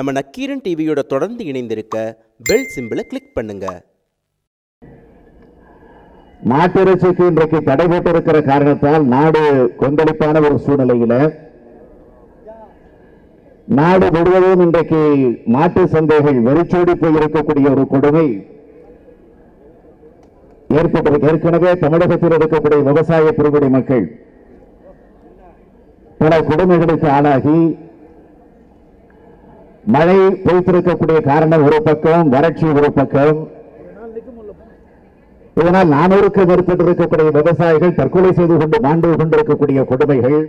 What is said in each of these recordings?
நம்ம நக்கீரன் டிவியோட தொடர்ந்து இணைந்திருக்க பெல் சிம்பிளை கிளிக் பண்ணுங்க. மாட்டிறைச்சிக்கு இன்றைக்கு தடை போட்டிருக்கிற காரணத்தால் நாடு கொந்தளிப்பான ஒரு சூழ்நிலையில நாடு முழுவதும் இன்றைக்கு மாட்டு சந்தைகள் வெறிச்சோடி போய் இருக்கக்கூடிய ஒரு கொடுமை ஏற்பட்டிருக்கு ஏற்கனவே தமிழகத்தில் இருக்கக்கூடிய விவசாய பெருங்குடி மக்கள் பல கொடுமைகளுக்கு ஆளாகி மழை பொய்த்திருக்கக்கூடிய காரணம் ஒரு பக்கம் வறட்சி ஒரு பக்கம். இதனால் நானூறுக்கு மேற்பட்டு இருக்கக்கூடிய விவசாயிகள் தற்கொலை செய்து கொண்டு மாண்டு கொண்டிருக்கக்கூடிய கொடுமைகள்.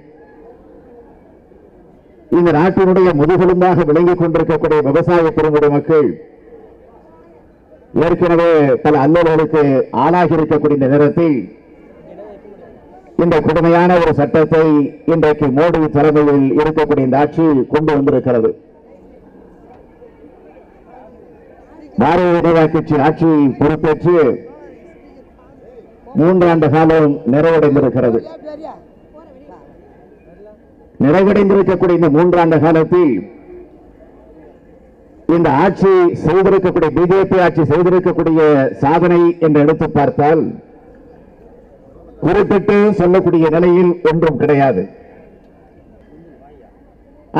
இந்த நாட்டினுடைய முதுகெலும்பாக விளங்கிக் கொண்டிருக்கக்கூடிய விவசாய பெருங்குடி மக்கள் ஏற்கனவே பல அல்லல்களுக்கு ஆளாகி இருக்கக்கூடிய இந்த நேரத்தில் இந்த கொடுமையான ஒரு சட்டத்தை இன்றைக்கு மோடி தலைமையில் இருக்கக்கூடிய இந்த ஆட்சி கொண்டு வந்திருக்கிறது. பாரதிய ஜனதா கட்சி ஆட்சி பொறுப்பேற்று மூன்றாண்டு காலம் நிறைவடைந்திருக்கிறது. நிறைவடைந்திருக்கக்கூடிய இந்த மூன்றாண்டு காலத்தில் இந்த ஆட்சி செய்திருக்கக்கூடிய பிஜேபி ஆட்சி செய்திருக்கக்கூடிய சாதனை என்று எடுத்து பார்த்தால் குறிப்பிட்டு சொல்லக்கூடிய நிலையில் ஒன்றும் கிடையாது.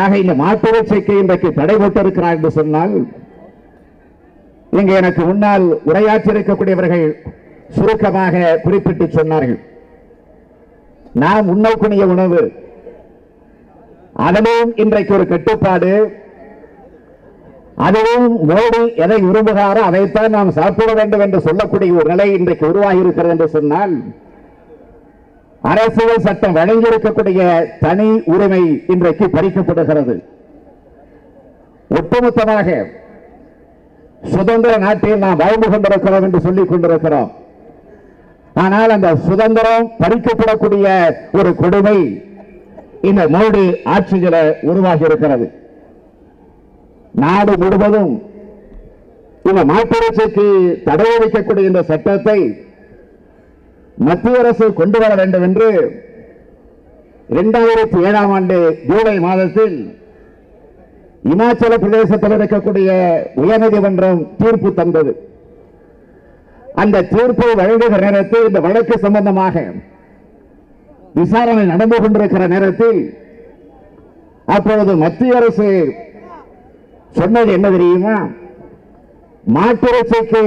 ஆக இந்த மாட்டுவச்சைக்கு இன்றைக்கு தடைபட்டிருக்கிறார் என்று சொன்னால் இங்கே எனக்கு முன்னால் உரையாற்றிருக்கக்கூடியவர்கள் சுருக்கமாக குறிப்பிட்டு சொன்னார்கள். நாம் உண்ணக்கூடிய உணவு. அதனும் இன்றைக்கு ஒரு கட்டுப்பாடு. அதுவும் மோடி எதை விரும்புகிறாரோ அதைத்தான் நாம் சாப்பிட வேண்டும் என்று சொல்லக்கூடிய ஒரு நிலை இன்றைக்கு உருவாகி இருக்கிறது என்று சொன்னால் அரசியல் சட்டம் வழங்கியிருக்கக்கூடிய தனி உரிமை இன்றைக்கு பறிக்கப்படுகிறது. ஒட்டுமொத்தமாக சுதந்திர நாட்டில் நாம் வாழ்ந்து கொண்டிருக்கிறோம் என்று சொல்லிக் கொண்டிருக்கிறோம். ஆனால் அந்த சுதந்திரம் பறிக்கப்படக்கூடிய ஒரு கொடுமை இந்த மோடி ஆட்சியில உருவாகி இருக்கிறது. நாடு முழுவதும் இந்த மாட்டரசுக்கு தடை வைக்கக்கூடிய இந்த சட்டத்தை மத்திய அரசு கொண்டு வர வேண்டும் என்று இரண்டாயிரத்தி ஏழாம் ஆண்டு ஜூலை மாதத்தில் இமாச்சல பிரதேசத்தில் இருக்கக்கூடிய உயர்நீதிமன்றம் தீர்ப்பு தந்தது. அந்த தீர்ப்பு வழங்குகிற நேரத்தில் இந்த வழக்கு சம்பந்தமாக விசாரணை நடந்து கொண்டிருக்கிற நேரத்தில் அப்பொழுது மத்திய அரசு சொன்னது என்ன தெரியுமா? மாட்டிறைச்சிக்கு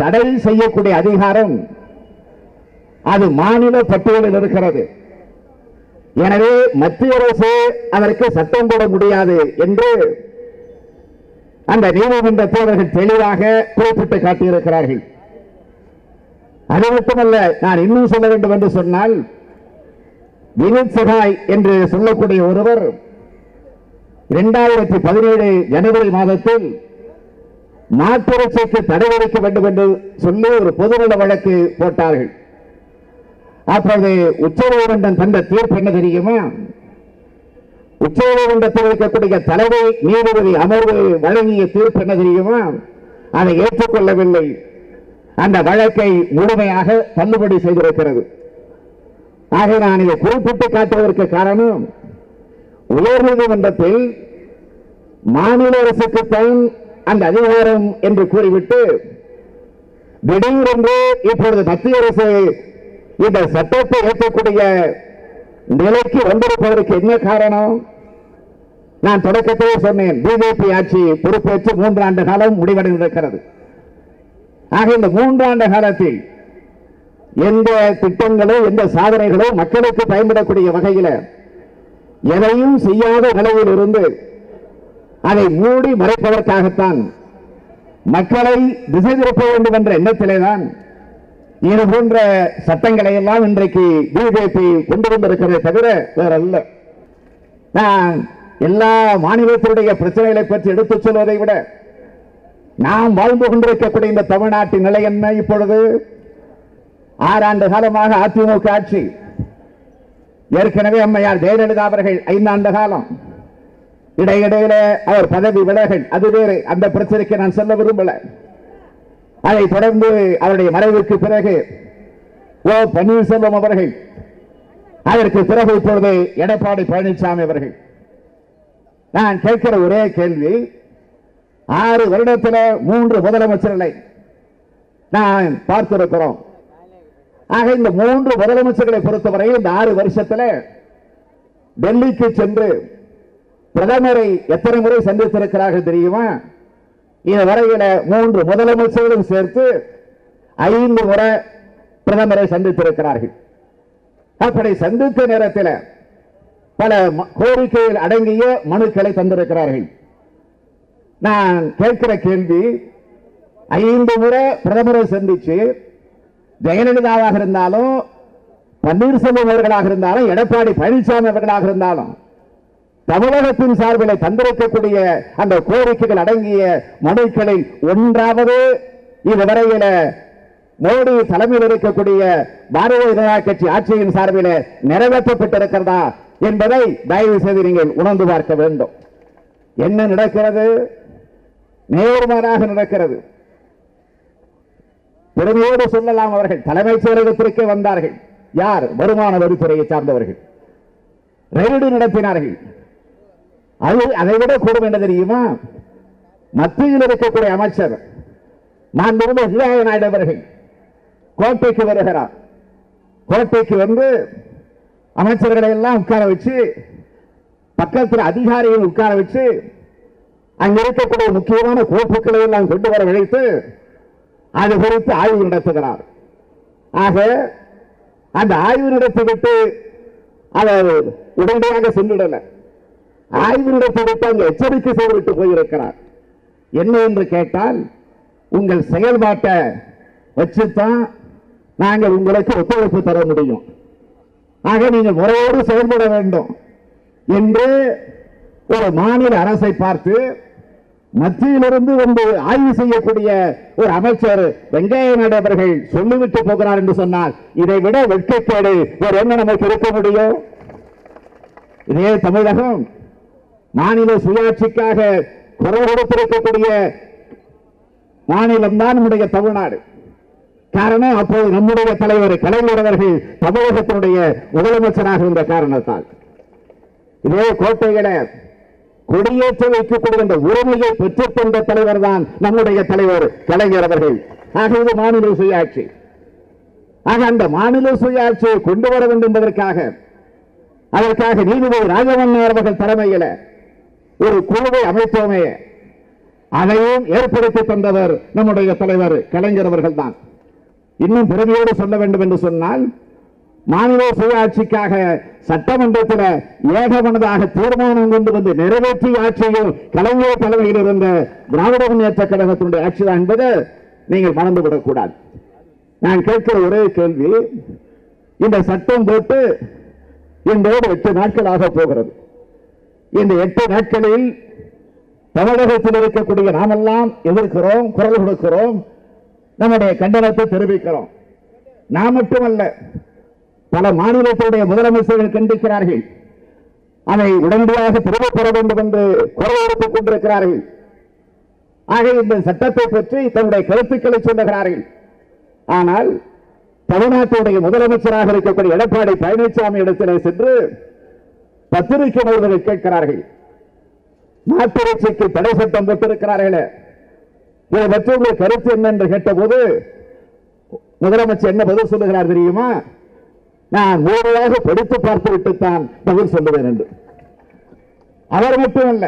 தடை செய்யக்கூடிய அதிகாரம் அது மாநில பட்டியலில் இருக்கிறது. எனவே மத்திய அரசு அதற்கு சட்டம் போட முடியாது என்று அந்த நீதிமன்றத்தில் அவர்கள் தெளிவாக குறிப்பிட்டு காட்டியிருக்கிறார்கள். அது மட்டுமல்ல நான் இன்னும் சொல்ல வேண்டும் என்று சொன்னால் வினித் சகாய் என்று சொல்லக்கூடிய ஒருவர் இரண்டாயிரத்தி பதினேழு ஜனவரி மாதத்தில் மாட்டிறைச்சிக்கு தடை விதிக்க வேண்டும் என்று சொல்லி ஒரு பொதுநல வழக்கு போட்டார்கள். அப்பொழுது உச்சநீதிமன்றம் தந்த தீர்ப்பு என்ன தெரியுமா? உச்சநீதிமன்றத்தில் இருக்கக்கூடிய தலைமை நீதிபதி அமர்வு வழங்கிய தீர்ப்பு என்ன தெரியுமா? அதை ஏற்றுக்கொள்ளவில்லை. அந்த வழக்கை முழுமையாக தள்ளுபடி செய்திருக்கிறது. ஆக நான் இதை குறிப்பிட்டு காட்டுவதற்கு காரணம் உயர்நீதிமன்றத்தில் மாநில அரசுக்குத்தான் அந்த அதிகாரம் என்று கூறிவிட்டு திடீரென்று இப்பொழுது மத்திய அரசு இந்த சட்டத்தை ஏற்கக்கூடிய நிலைக்கு வந்திருப்பதற்கு என்ன காரணம்? நான் தொடக்கத்தையே சொன்னேன் பிஜேபி ஆட்சி பொறுப்பேற்று மூன்றாண்டு காலம் முடிவடைந்திருக்கிறது. ஆக இந்த மூன்றாண்டு காலத்தில் எந்த திட்டங்களோ எந்த சாதனைகளோ மக்களுக்கு பயன்படக்கூடிய வகையில் எதையும் செய்யாத நிலையில் இருந்து அதை மூடி மறைப்பதற்காகத்தான் மக்களை திசை திருப்ப வேண்டும் என்ற எண்ணத்திலேதான் இது போன்ற சட்டங்களை எல்லாம் இன்றைக்கு பிஜேபி கொண்டு வந்திருக்கிறதே தவிர வேற அல்ல நான் எல்லா மாநிலத்தினுடைய பிரச்சனைகளை பற்றி எடுத்துச் சொல்வதை விட நாம் வாழ்ந்து கொண்டிருக்கக்கூடிய இந்த தமிழ்நாட்டின் நிலை என்ன இப்பொழுது? ஆறாண்டு காலமாக அதிமுக ஆட்சி. ஏற்கனவே அம்மையார் ஜெயலலிதா அவர்கள் ஐந்தாண்டு காலம். இடையிடையில அவர் பதவி விலகல் அது வேறு. அந்த பிரச்சனைக்கு நான் சொல்ல விரும்பல. அதை தொடர்ந்து அவருடைய மறைவுக்கு பிறகு ஓ பன்னீர்செல்வம் அவர்கள் அதற்கு பிறகு இப்பொழுது எடப்பாடி பழனிசாமி அவர்கள். நான் கேட்கிற ஒரே கேள்வி ஆறு வருடத்தில் மூன்று முதலமைச்சர்களை நான் பார்த்திருக்கிறோம். ஆக இந்த மூன்று முதலமைச்சர்களை பொறுத்தவரை இந்த ஆறு வருஷத்தில் டெல்லிக்கு சென்று பிரதமரை எத்தனை முறை சந்தித்திருக்கிறார்கள் தெரியுமா? இது வரையில மூன்று முதலமைச்சர்களும் சேர்த்து ஐந்து முறை பிரதமரை சந்தித்திருக்கிறார்கள். அப்படி சந்தித்த நேரத்தில் பல ம- கோரிக்கைகள் அடங்கிய மனுக்களை தந்திருக்கிறார்கள். நான் கேட்கிற கேள்வி ஐந்து முறை பிரதமரை சந்திச்சு ஜெயலலிதாவாக இருந்தாலும் பன்னீர்செல்வம் அவர்களாக இருந்தாலும் எடப்பாடி பழனிசாமி அவர்களாக இருந்தாலும் தமிழகத்தின் சார்பில் தந்திருக்கக்கூடிய அந்த கோரிக்கைகள் அடங்கிய மனுக்களை ஒன்றாவது இதுவரையில மோடி தலைமையில் இருக்கக்கூடிய பாரதிய ஜனதா கட்சி ஆட்சியின் சார்பில் நிறைவேற்றப்பட்டிருக்கிறதா என்பதை தயவு செய்து நீங்கள் உணர்ந்து பார்க்க வேண்டும். என்ன நடக்கிறது? நேர்மாறாக நடக்கிறது. பெருமையோடு சொல்லலாம் அவர்கள் தலைமைச் செயலகத்திற்கே வந்தார்கள். யார்? வருமான வரித்துறையை சார்ந்தவர்கள். ரெய்டு நடத்தினார்கள். அது அதை விட கூடும் என்ன தெரியுமா? மத்தியில் இருக்கக்கூடிய அமைச்சர் மாண்புமிகு வெங்கையா நாயுடு அவர்கள் கோட்டைக்கு வருகிறார். கோட்டைக்கு வந்து அமைச்சர்களை எல்லாம் உட்கார வச்சு பக்கத்தில் அதிகாரிகள் உட்கார வச்சு அங்க இருக்கக்கூடிய முக்கியமான கோப்புகளை எல்லாம் கொண்டு வர வைத்து அது குறித்து ஆய்வு நடத்துகிறார். ஆக அந்த ஆய்வு நடத்திவிட்டு அவர் உடனடியாக சென்றுடலை ஆய்வு நடத்திவிட்டு எச்சரிக்கை செய்துவிட்டு போயிருக்கிறார். என்ன என்று கேட்டால் உங்கள் செயல்பாட்டை வச்சுத்தான் நாங்கள் உங்களுக்கு ஒத்துழைப்பு தர முடியும். ஆக நீங்கள் முறையோடு செயல்பட வேண்டும் என்று ஒரு மாநில அரசை பார்த்து மத்தியிலிருந்து வந்து ஆய்வு செய்யக்கூடிய ஒரு அமைச்சர் வெங்கைய நாயுடு அவர்கள் சொல்லிவிட்டு போகிறார் என்று சொன்னால் இதை விட வெட்கக்கேடு வேறு என்ன நமக்கு இருக்க முடியும்? இதே தமிழகம் மாநில சுயாட்சிக்காக குரல் கொடுத்திருக்கக்கூடிய மாநிலம் தான் நம்முடைய தமிழ்நாடு. காரணம் அப்போது நம்முடைய தலைவர் கலைஞர் அவர்கள் தமிழகத்தினுடைய முதலமைச்சராக இருந்த காரணத்தால். இதே கோட்டைகளை கொடியேற்ற வைக்கக்கூடிய இந்த உரிமையை பெற்றுக்கொண்ட தலைவர் தான் நம்முடைய தலைவர் கலைஞர் அவர்கள். ஆக இது மாநில சுயாட்சி. ஆக அந்த மாநில சுயாட்சியை கொண்டு வர வேண்டும் என்பதற்காக அதற்காக நீதிபதி ராஜவண்ணர் அவர்கள் தலைமையில் ஒரு குழுவை அமைப்போமே அதையும் ஏற்படுத்தி தந்தவர் நம்முடைய தலைவர் கலைஞர் அவர்கள் தான் இன்னும் பெருமையோடு சொல்ல வேண்டும் என்று சொன்னால் மாநில சுயாட்சிக்காக சட்டமன்றத்தில் ஏகமனதாக தீர்மானம் கொண்டு வந்து நிறைவேற்றிய ஆட்சியில் கலைஞர் தலைமையில் இருந்த திராவிட முன்னேற்ற கழகத்தினுடைய ஆட்சி தான் என்பதை நீங்கள் மறந்துவிடக்கூடாது நான் கேட்கிற ஒரே கேள்வி இந்த சட்டம் போட்டு இன்றோடு எட்டு நாட்களாக போகிறது. இந்த எட்டு நாட்களில் தமிழகத்தில் இருக்கக்கூடிய நாமெல்லாம் எதிர்க்கிறோம் குரல் கொடுக்கிறோம் நம்முடைய கண்டனத்தை தெரிவிக்கிறோம். நான் மட்டுமல்ல பல மாநிலத்தினுடைய முதலமைச்சர்கள் கண்டிக்கிறார்கள். அதை உடனடியாக திரும்பப் பெற வேண்டும் என்று குரல் எடுத்துக் கொண்டிருக்கிறார்கள். ஆக இந்த சட்டத்தை பற்றி தன்னுடைய கருத்துக்களை சொல்லுகிறார்கள். ஆனால் தமிழ்நாட்டுடைய முதலமைச்சராக இருக்கக்கூடிய எடப்பாடி பழனிசாமி இடத்திலே சென்று பத்திரிகை நிருபர்கள் கேட்கிறார்கள். மாட்டிறைச்சிக்கு தடை சட்டம் போட்டிருக்கிறார்களே. இதை பற்றி உங்கள் கருத்து என்ன என்று கேட்டபோது முதலமைச்சர் என்ன பதில் சொல்லுகிறார் தெரியுமா? நான் முழுமையாக படித்து பார்த்து விட்டுத்தான் பதில் சொல்லுவேன் என்று. அவர் மட்டுமல்ல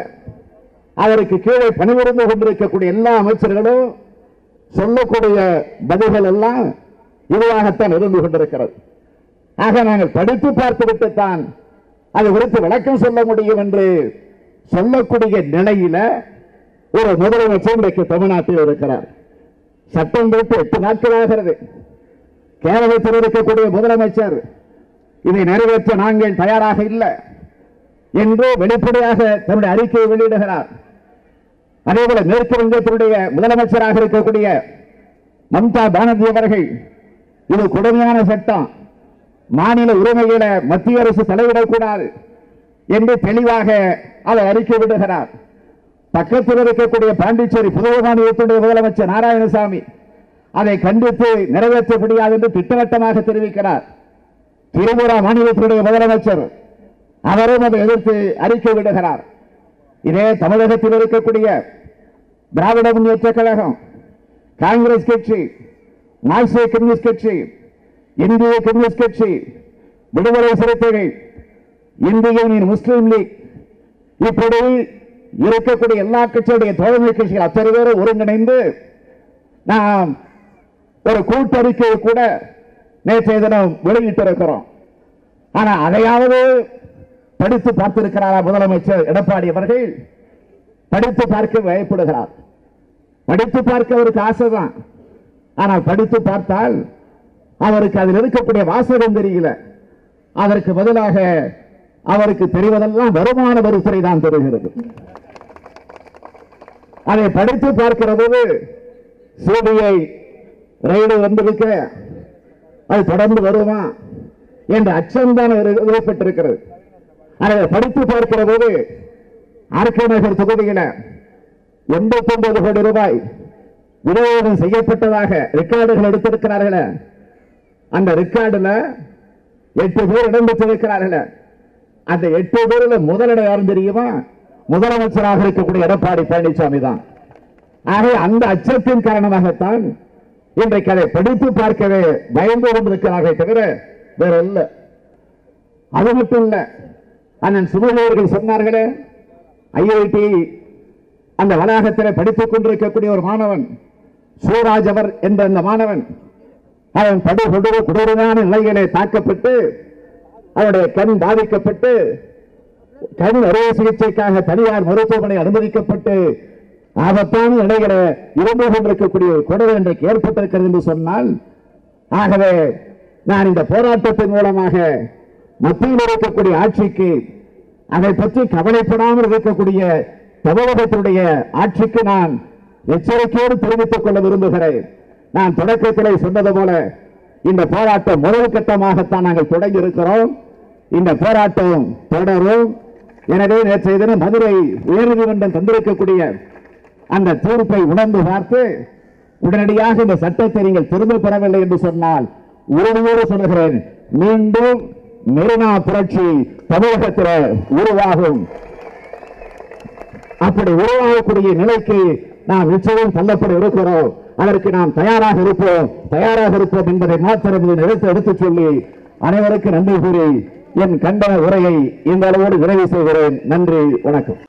அவருக்கு கீழே பணிபுரிந்து கொண்டிருக்கக்கூடிய எல்லா அமைச்சர்களும் சொல்லக்கூடிய பதில்கள் எல்லாம் இதுவாகத்தான் இருந்து கொண்டிருக்கிறது. ஆக நாங்கள் படித்து பார்த்து விட்டுத்தான் அது குறித்து விளக்கம் சொல்ல முடியும் என்று சொல்லக்கூடிய நிலையில ஒரு முதலமைச்சர் இன்றைக்கு தமிழ்நாட்டில் இருக்கிறார். சட்டம் குறித்து எட்டு நாட்கள் ஆகிறது. கேரளத்தில் இருக்கக்கூடிய முதலமைச்சர் இதை நிறைவேற்ற நாங்கள் தயாராக இல்லை என்று வெளிப்படையாக தன்னுடைய அறிக்கையை வெளியிடுகிறார். அதேபோல மேற்கு வங்கத்தினுடைய முதலமைச்சராக இருக்கக்கூடிய மம்தா பானர்ஜி அவர்கள் இது கொடுமையான சட்டம். மாநில உரிமைகளை மத்திய அரசு தலையிடக்கூடாது என்று தெளிவாக அவர் அறிக்கை விடுகிறார். பக்கத்தில் இருக்கக்கூடிய பாண்டிச்சேரி புதுவை மாநிலத்துடைய முதலமைச்சர் நாராயணசாமி அதை கண்டித்து நிறைவேற்ற முடியாது என்று திட்டவட்டமாக தெரிவிக்கிறார். திரிபுரா மாநிலத்தினுடைய முதலமைச்சர் அவரும் அதை எதிர்த்து அறிக்கை விடுகிறார். இதே தமிழகத்தில் இருக்கக்கூடிய திராவிட முன்னேற்ற கழகம் காங்கிரஸ் கட்சி மார்க்சிய கம்யூனிஸ்ட் கட்சி இந்திய கம்யூனிஸ்ட் கட்சி விடுதலை சிறுத்தைகள் இந்திய யூனியன் முஸ்லீம் லீக். இப்படி இருக்கக்கூடிய எல்லா கட்சியுடைய தோழமை கட்சிகள் அத்தனை பேரும் ஒருங்கிணைந்து நாம் ஒரு கூட்டறிக்கையை கூட நேற்றைய தினம் வெளியிட்டிருக்கிறோம். ஆனால் அதையாவது படித்து பார்த்திருக்கிறாரா முதலமைச்சர் எடப்பாடி அவர்கள்? படித்து பார்க்க பயப்படுகிறார். படித்து பார்க்க அவருக்கு ஆசைதான். ஆனால் படித்து பார்த்தால் அவருக்கு அதில் இருக்கக்கூடிய வாசகம் தெரியல. அதற்கு பதிலாக அவருக்கு தெரிவதெல்லாம் வருமான வரித்துறை தான் தெரிகிறது. அதை படித்து பார்க்கிறது சிபிஐ ரைடு வந்திருக்க. அது தொடர்ந்து வருமா என்ற அச்சம்தான் ஏற்பட்டிருக்கிறது. அதை படித்து பார்க்கிற போது ஆர்கே நகர் தொகுதியில எண்பத்தி ஒன்பது கோடி ரூபாய் விநியோகம் செய்யப்பட்டதாக ரெக்கார்டுகள் எடுத்திருக்கிறார்கள். அந்த ரெக்கார்டுல எட்டு பேர் இடம் பெற்றிருக்கிறார்கள் அந்த எட்டு பேர்ல முதலிடம் யாரும் தெரியுமா? முதலமைச்சராக இருக்கக்கூடிய எடப்பாடி பழனிசாமி தான். ஆகவே அந்த அச்சத்தின் காரணமாகத்தான் இன்றைக்கு அதை படித்து பார்க்கவே பயந்து கொண்டிருக்கிறார்கள் தவிர வேற இல்ல. அது மட்டும் இல்ல அண்ணன் சுமதி சொன்னார்களே ஐஐடி அந்த வளாகத்தில் படித்துக் கொண்டிருக்கக்கூடிய ஒரு மாணவன் சூராஜ் அவர் என்ற அந்த மாணவன் அவன் படு கொடூர கொடூரமான நிலையிலே தாக்கப்பட்டு அவனுடைய கண் பாதிக்கப்பட்டு கண் அறுவை சிகிச்சைக்காக தனியார் மருத்துவமனை அனுமதிக்கப்பட்டு ஆபத்தான நிலைகளை இருந்து கொண்டிருக்கக்கூடிய ஒரு குடல் இன்றைக்கு ஏற்பட்டிருக்கிறது என்று சொன்னால் ஆகவே நான் இந்த போராட்டத்தின் மூலமாக மத்தியில் இருக்கக்கூடிய ஆட்சிக்கு அதை பற்றி கவலைப்படாமல் இருக்கக்கூடிய தமிழகத்தினுடைய ஆட்சிக்கு நான் எச்சரிக்கையோடு தெரிவித்துக் கொள்ள விரும்புகிறேன். நான் தொடக்கத்திலே சொன்னது போல இந்த போராட்டம் முதல் கட்டமாகத்தான் நாங்கள் தொடங்கி இருக்கிறோம் இந்த போராட்டம் தொடரும். எனவே நேற்றைய தினம் மதுரை உயர்நீதிமன்றம் தந்திருக்கக்கூடிய அந்த தீர்ப்பை உணர்ந்து பார்த்து உடனடியாக இந்த சட்டத்தை நீங்கள் திரும்ப பெறவில்லை என்று சொன்னால் உறுதியோடு சொல்கிறேன் மீண்டும் மெரினா புரட்சி தமிழகத்தில் உருவாகும். அப்படி உருவாகக்கூடிய நிலைக்கு நாம் நிச்சயம் தள்ளப்பட இருக்கிறோம். அதற்கு நாம் தயாராக இருப்போம். தயாராக இருப்போம் என்பதை மாத்திரம் எடுத்து எடுத்துச் சொல்லி அனைவருக்கும் நன்றி கூறி என் கண்டன உரையை இந்த அளவோடு நிறைவு செய்கிறேன். நன்றி வணக்கம்.